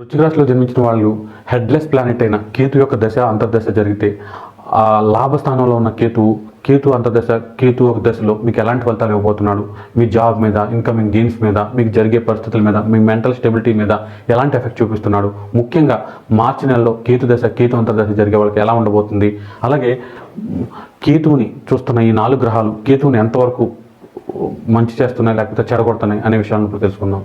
వృశ్చిక జన్మించిన వాళ్ళు హెడ్లెస్ ప్లానెట్ అయిన కేతు యొక్క దశ అంతర్దశ జరిగితే ఆ లాభస్థానంలో ఉన్న కేతు కేతు అంతర్దశ కేతు ఒక దశలో మీకు ఎలాంటి ఫలితాలు ఇవ్వబోతున్నాడు? మీ జాబ్ మీద ఇన్కమింగ్ గెయిన్స్ మీద మీకు జరిగే పరిస్థితుల మీద మీ మెంటల్ స్టెబిలిటీ మీద ఎలాంటి ఎఫెక్ట్ చూపిస్తున్నాడు? ముఖ్యంగా మార్చి నెలలో కేతు దశ కేతు అంతర్దశ జరిగే వాళ్ళకి ఎలా ఉండబోతుంది? అలాగే కేతువుని చూస్తున్న ఈ నాలుగు గ్రహాలు కేతువుని ఎంతవరకు మంచి చేస్తున్నాయి లేకపోతే చెడగొడుతున్నాయి అనే విషయాలను ఇప్పుడు తెలుసుకుందాం.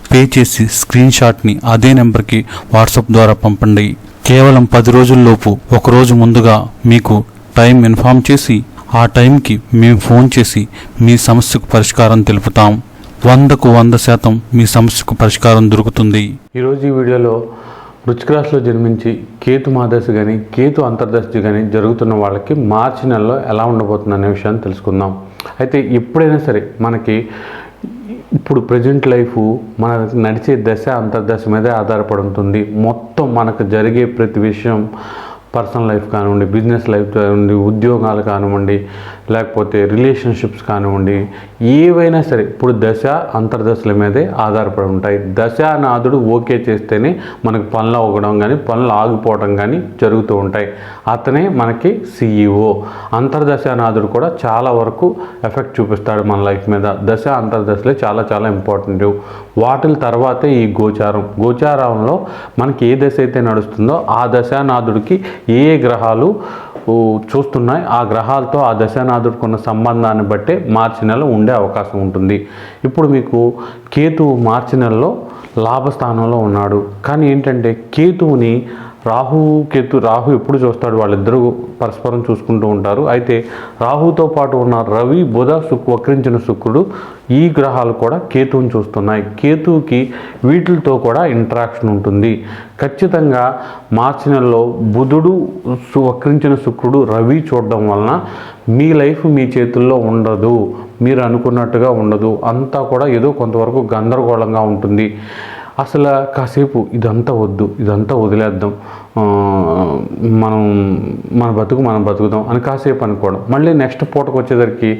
పే చేసి స్క్రీన్ షాట్ని అదే నెంబర్కి వాట్సాప్ ద్వారా పంపండి. కేవలం పది రోజుల్లోపు ఒక రోజు ముందుగా మీకు టైం ఇన్ఫామ్ చేసి ఆ టైంకి మేము ఫోన్ చేసి మీ సమస్యకు పరిష్కారం తెలుపుతాం. వందకు వంద శాతం మీ సమస్యకు పరిష్కారం దొరుకుతుంది. ఈరోజు ఈ వీడియోలో రుచిక్రాస్లో జన్మించి కేతు మాదశ కానీ కేతు అంతర్దశ కానీ జరుగుతున్న వాళ్ళకి మార్చి నెలలో ఎలా ఉండబోతుంది అనే విషయాన్ని తెలుసుకుందాం. అయితే ఎప్పుడైనా సరే మనకి ఇప్పుడు ప్రజెంట్ లైఫ్ మన నడిచే దశ అంతర్దశ మీదే ఆధారపడి ఉంటుంది మొత్తం మనకు జరిగే ప్రతి విషయం పర్సనల్ లైఫ్ కానివ్వండి బిజినెస్ లైఫ్ కానివ్వండి ఉద్యోగాలు కానివ్వండి లేకపోతే రిలేషన్షిప్స్ కానివ్వండి ఏవైనా సరే ఇప్పుడు దశ అంతర్దశల మీదే ఆధారపడి ఉంటాయి. దశానాథుడు ఓకే చేస్తేనే మనకు పనులు అవ్వడం కానీ పనులు ఆగిపోవడం కానీ జరుగుతూ ఉంటాయి. అతనే మనకి సీఈఓ అంతర్దశానాథుడు కూడా చాలా వరకు ఎఫెక్ట్ చూపిస్తాడు మన లైఫ్ మీద. దశ అంతర్దశలే చాలా చాలా ఇంపార్టెంట్ వాటిల తర్వాతే ఈ గోచారం. గోచారంలో మనకి ఏ దశ అయితే నడుస్తుందో ఆ దశానాథుడికి ఏ ఏ గ్రహాలు చూస్తున్నాయి. ఆ గ్రహాలతో ఆ దశానాథుడికి ఉన్న సంబంధాన్ని బట్టే మార్చి నెల ఉండే అవకాశం ఉంటుంది. ఇప్పుడు మీకు కేతువు మార్చి నెలలో లాభస్థానంలో ఉన్నాడు. కానీ ఏంటంటే కేతువుని రాహు కేతు రాహు ఎప్పుడు చూస్తాడు? వాళ్ళిద్దరూ పరస్పరం చూసుకుంటూ ఉంటారు. అయితే రాహుతో పాటు ఉన్న రవి బుధ శుక్ వక్రించిన శుక్రుడు ఈ గ్రహాలు కూడా కేతువుని చూస్తున్నాయి. కేతువుకి వీటితో కూడా ఇంటరాక్షన్ ఉంటుంది. ఖచ్చితంగా మార్చి నెలలో బుధుడు వక్రించిన శుక్రుడు రవి చూడడం వలన మీ లైఫ్ మీ చేతుల్లో ఉండదు. మీరు అనుకున్నట్టుగా ఉండదు. అంతా కూడా ఏదో కొంతవరకు గందరగోళంగా ఉంటుంది. అసలు కాసేపు ఇదంతా వద్దు ఇదంతా వదిలేద్దాం. మనం మన బతుకు మనం బతుకుదాం అని కాసేపు అనుకోవడం. మళ్ళీ నెక్స్ట్ పూటకు వచ్చేసరికి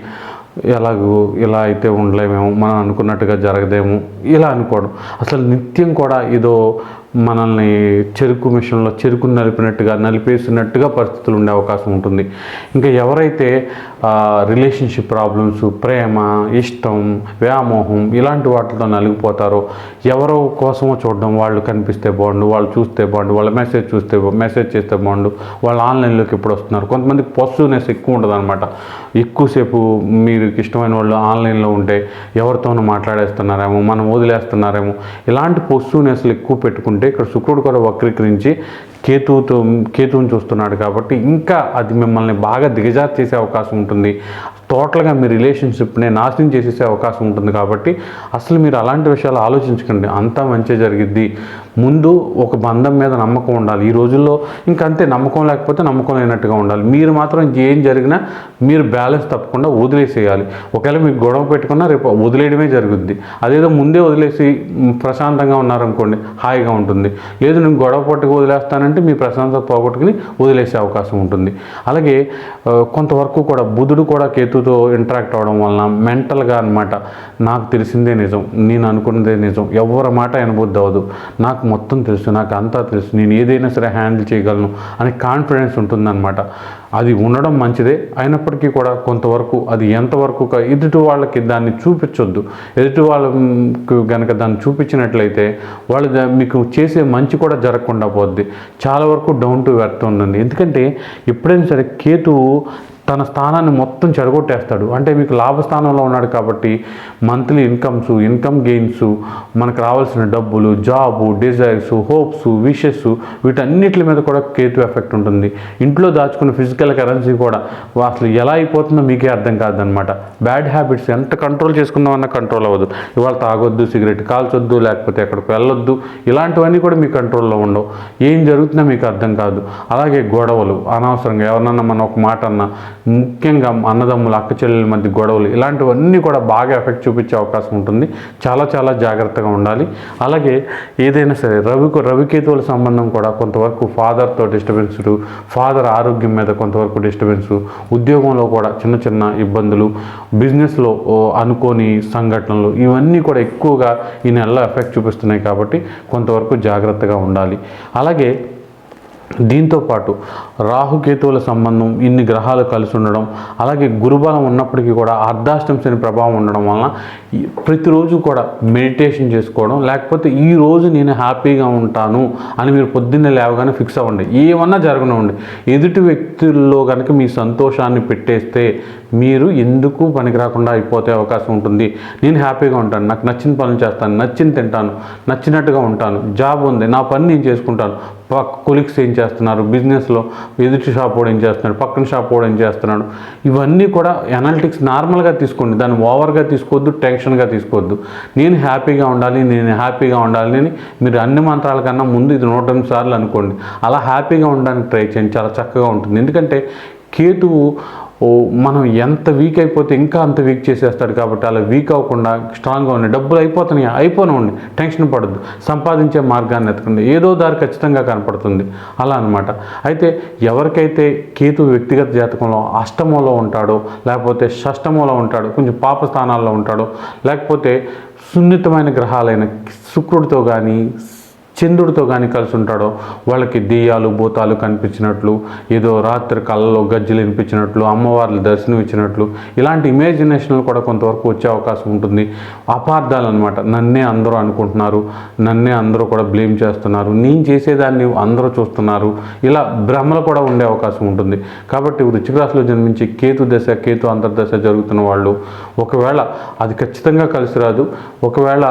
ఎలాగో ఇలా అయితే ఉండలేమేమో మనం అనుకున్నట్టుగా జరగదేమో ఇలా అనుకోవడం. అసలు నిత్యం కూడా ఏదో మనల్ని చెరుకు మిషన్లో చెరుకు నలిపినట్టుగా నలిపేసినట్టుగా పరిస్థితులు ఉండే అవకాశం ఉంటుంది. ఇంకా ఎవరైతే రిలేషన్షిప్ ప్రాబ్లమ్స్ ప్రేమ ఇష్టం వ్యామోహం ఇలాంటి వాటితో నలిగిపోతారో ఎవరో కోసమో చూడడం వాళ్ళు కనిపిస్తే బాగుండు వాళ్ళు చూస్తే బాగుండు వాళ్ళ మెసేజ్ చూస్తే మెసేజ్ చేస్తే బాగుండు వాళ్ళు ఆన్లైన్లోకి ఎప్పుడు వస్తున్నారు. కొంతమంది పశువునెస్ ఎక్కువ ఉంటుంది అనమాట ఎక్కువసేపు మీరు ఇష్టమైన వాళ్ళు ఆన్లైన్లో ఉంటే ఎవరితోనూ మాట్లాడేస్తున్నారేమో మనం వదిలేస్తున్నారేమో ఇలాంటి పశువునెస్లు ఎక్కువ పెట్టుకుంటే ఇక్కడ శుక్రుడు కూడా వక్రీకరించి కేతువుతో కేతువుని చూస్తున్నాడు కాబట్టి ఇంకా అది మిమ్మల్ని బాగా దిగజారు చేసే అవకాశం ఉంటుంది. టోటల్గా మీ రిలేషన్షిప్ని నాశనం చేసేసే అవకాశం ఉంటుంది కాబట్టి అసలు మీరు అలాంటి విషయాలు ఆలోచించకండి. అంతా మంచి జరిగిద్ది. ముందు ఒక బంధం మీద నమ్మకం ఉండాలి. ఈ రోజుల్లో ఇంకంతే అంతే నమ్మకం లేకపోతే నమ్మకం లేనట్టుగా ఉండాలి. మీరు మాత్రం ఏం జరిగినా మీరు బ్యాలెన్స్ తప్పకుండా వదిలేసేయాలి. ఒకవేళ మీకు గొడవ పెట్టుకున్నా రేపు వదిలేయడమే జరుగుద్ది. అదేదో ముందే వదిలేసి ప్రశాంతంగా ఉన్నారనుకోండి హాయిగా ఉంటుంది. లేదు నేను గొడవ పట్టుకు వదిలేస్తానంటే మీ ప్రశాంతత పోగొట్టుకుని వదిలేసే అవకాశం ఉంటుంది. అలాగే కొంతవరకు కూడా బుధుడు కూడా కేతుతో ఇంటరాక్ట్ అవ్వడం వలన మెంటల్గా అనమాట నాకు తెలిసిందే నిజం నేను అనుకున్నదే నిజం ఎవరి మాట వినబుద్ధి అవ్వదు. నాకు మొత్తం తెలుసు నాకు అంతా తెలుసు నేను ఏదైనా సరే హ్యాండిల్ చేయగలను అనే కాన్ఫిడెన్స్ ఉంటుందన్నమాట. అది ఉండడం మంచిదే అయినప్పటికీ కూడా కొంతవరకు అది ఎంతవరకు ఎదుటి వాళ్ళకి దాన్ని చూపించొద్దు. ఎదుటి వాళ్ళకు కనుక దాన్ని చూపించినట్లయితే వాళ్ళు మీకు చేసే మంచి కూడా జరగకుండా పోద్ది. చాలా వరకు డౌన్ టు ఎర్త్ ఉంటుంది ఎందుకంటే ఎప్పుడైనా సరే కేతువు తన స్థానాన్ని మొత్తం చెడగొట్టేస్తాడు. అంటే మీకు లాభస్థానంలో ఉన్నాడు కాబట్టి మంత్లీ ఇన్కమ్స్ ఇన్కమ్ గెయిన్స్ మనకు రావాల్సిన డబ్బులు జాబు డిజైర్స్ హోప్స్ విషెస్ వీటన్నిటి మీద కూడా కేతు ఎఫెక్ట్ ఉంటుంది. ఇంట్లో దాచుకున్న ఫిజికల్ కరెన్సీ కూడా అసలు ఎలా అయిపోతుందో మీకే అర్థం కాదనమాట బ్యాడ్ హ్యాబిట్స్ ఎంత కంట్రోల్ చేసుకుందామన్నా కంట్రోల్ అవ్వదు. ఇవాళ తాగొద్దు సిగరెట్ కాల్చొద్దు లేకపోతే ఎక్కడికి వెళ్ళొద్దు. ఇలాంటివన్నీ కూడా మీ కంట్రోల్లో ఉండవు. ఏం జరుగుతుందో మీకు అర్థం కాదు. అలాగే గొడవలు అనవసరంగా ఎవరినన్నా మనం ఒక మాట అన్నా ముఖ్యంగా అన్నదమ్ములు అక్క చెల్లెల మధ్య గొడవలు ఇలాంటివన్నీ కూడా బాగా ఎఫెక్ట్ చూపించే అవకాశం ఉంటుంది. చాలా చాలా జాగ్రత్తగా ఉండాలి. అలాగే ఏదైనా సరే రవికు రవికేతువుల సంబంధం కూడా కొంతవరకు ఫాదర్తో డిస్టర్బెన్స్ ఫాదర్ ఆరోగ్యం మీద కొంతవరకు డిస్టర్బెన్స్ ఉద్యోగంలో కూడా చిన్న చిన్న ఇబ్బందులు బిజినెస్లో అనుకోని సంఘటనలు ఇవన్నీ కూడా ఎక్కువగా ఈ నెలలో ఎఫెక్ట్ చూపిస్తున్నాయి కాబట్టి కొంతవరకు జాగ్రత్తగా ఉండాలి. అలాగే దీంతో పాటు రాహుకేతువుల సంబంధం ఇన్ని గ్రహాలు కలిసి ఉండడం అలాగే గురుబలం ఉన్నప్పటికీ కూడా అర్ధాష్టం శని ప్రభావం ఉండడం వలన ప్రతిరోజు కూడా మెడిటేషన్ చేసుకోవడం లేకపోతే ఈ రోజు నేను హ్యాపీగా ఉంటాను అని మీరు పొద్దున్నే లేవగానే ఫిక్స్ అవ్వండి. ఏమన్నా జరగనివ్వండి. ఎదుటి వ్యక్తుల్లో కనుక మీ సంతోషాన్ని పెట్టేస్తే మీరు ఎందుకు పనికి రాకుండా అయిపోతే అవకాశం ఉంటుంది. నేను హ్యాపీగా ఉంటాను. నాకు నచ్చిన పనులు చేస్తాను. నచ్చిన తింటాను. నచ్చినట్టుగా ఉంటాను. జాబ్ ఉంది. నా పని నేను చేసుకుంటాను. పక్క కొలిక్స్ ఏం చేస్తున్నారు? బిజినెస్లో ఎదుటి షాప్ వాడు ఏం చేస్తున్నాడు? పక్కన షాప్ వాడు ఏం చేస్తున్నాడు? ఇవన్నీ కూడా అనాలిటిక్స్ నార్మల్గా తీసుకోండి. దాన్ని ఓవర్గా తీసుకోవద్దు టెన్షన్గా తీసుకోవద్దు. నేను హ్యాపీగా ఉండాలి. నేను హ్యాపీగా ఉండాలి అని మీరు అన్ని మంత్రాల కన్నా ముందు ఇది నూట ఎనిమిది సార్లు అనుకోండి. అలా హ్యాపీగా ఉండడానికి ట్రై చేయండి. చాలా చక్కగా ఉంటుంది. ఎందుకంటే కేతువు ఓ మనం ఎంత వీక్ అయిపోతే ఇంకా అంత వీక్ చేసేస్తాడు కాబట్టి అలా వీక్ అవ్వకుండా స్ట్రాంగ్గా ఉండి డబ్బులు అయిపోతున్నాయి అయిపోనివ్వండి టెన్షన్ పడద్దు సంపాదించే మార్గాన్ని ఎత్తుకుంది ఏదో దారి ఖచ్చితంగా కనపడుతుంది అలా అన్నమాట. అయితే ఎవరికైతే కేతు వ్యక్తిగత జాతకంలో అష్టమంలో ఉంటాడో లేకపోతే షష్టమంలో ఉంటాడో కొంచెం పాప స్థానాల్లో ఉంటాడో లేకపోతే సున్నితమైన గ్రహాలైన శుక్రుడితో కానీ చంద్రుడితో కానీ కలిసి ఉంటాడో వాళ్ళకి దెయ్యాలు భూతాలు కనిపించినట్లు ఏదో రాత్రి కళ్ళలో గజ్జలు వినిపించినట్లు అమ్మవార్లు దర్శనం ఇచ్చినట్లు ఇలాంటి ఇమేజినేషన్లు కూడా కొంతవరకు వచ్చే అవకాశం ఉంటుంది. అపార్థాలు అనమాట నన్నే అందరూ అనుకుంటున్నారు నన్నే అందరూ కూడా బ్లేమ్ చేస్తున్నారు నేను చేసేదాన్ని అందరూ చూస్తున్నారు. ఇలా భ్రమలు కూడా ఉండే అవకాశం ఉంటుంది. కాబట్టి వృశ్చిక రాశిలో జన్మించి కేతు దశ కేతు అంతర్దశ జరుగుతున్న వాళ్ళు ఒకవేళ అది ఖచ్చితంగా కలిసి రాదు ఒకవేళ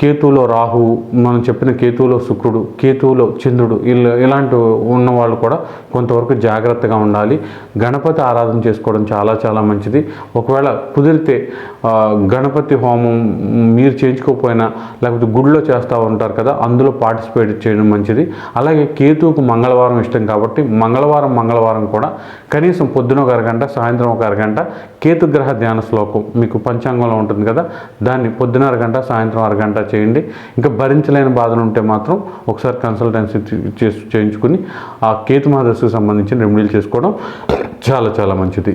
కేతువులో రాహువు మనం చెప్పిన కేతువులో శుక్రుడు కేతువులో చంద్రుడు ఇలా ఇలాంటి ఉన్న వాళ్ళు కూడా కొంతవరకు జాగ్రత్తగా ఉండాలి. గణపతి ఆరాధన చేసుకోవడం చాలా చాలా మంచిది. ఒకవేళ కుదిరితే గణపతి హోమం మీరు చేయించుకోకపోయినా లేకపోతే గుడిలో చేస్తూ ఉంటారు కదా అందులో పార్టిసిపేట్ చేయడం మంచిది. అలాగే కేతువుకు మంగళవారం ఇష్టం కాబట్టి మంగళవారం మంగళవారం కూడా కనీసం పొద్దున ఒక అరగంట సాయంత్రం ఒక అరగంట కేతుగ్రహ ధ్యాన శ్లోకం మీకు పంచాంగంలో ఉంటుంది కదా దాన్ని పొద్దున అరగంట సాయంత్రం అరగంట చేయండి. ఇంకా భరించలేని బాధలు ఉంటే మాత్రం ఒకసారి కన్సల్టెన్సీ చేసి చేయించుకుని ఆ కేతు మహదశకు సంబంధించిన రెమెడీలు చేసుకోవడం చాలా చాలా మంచిది.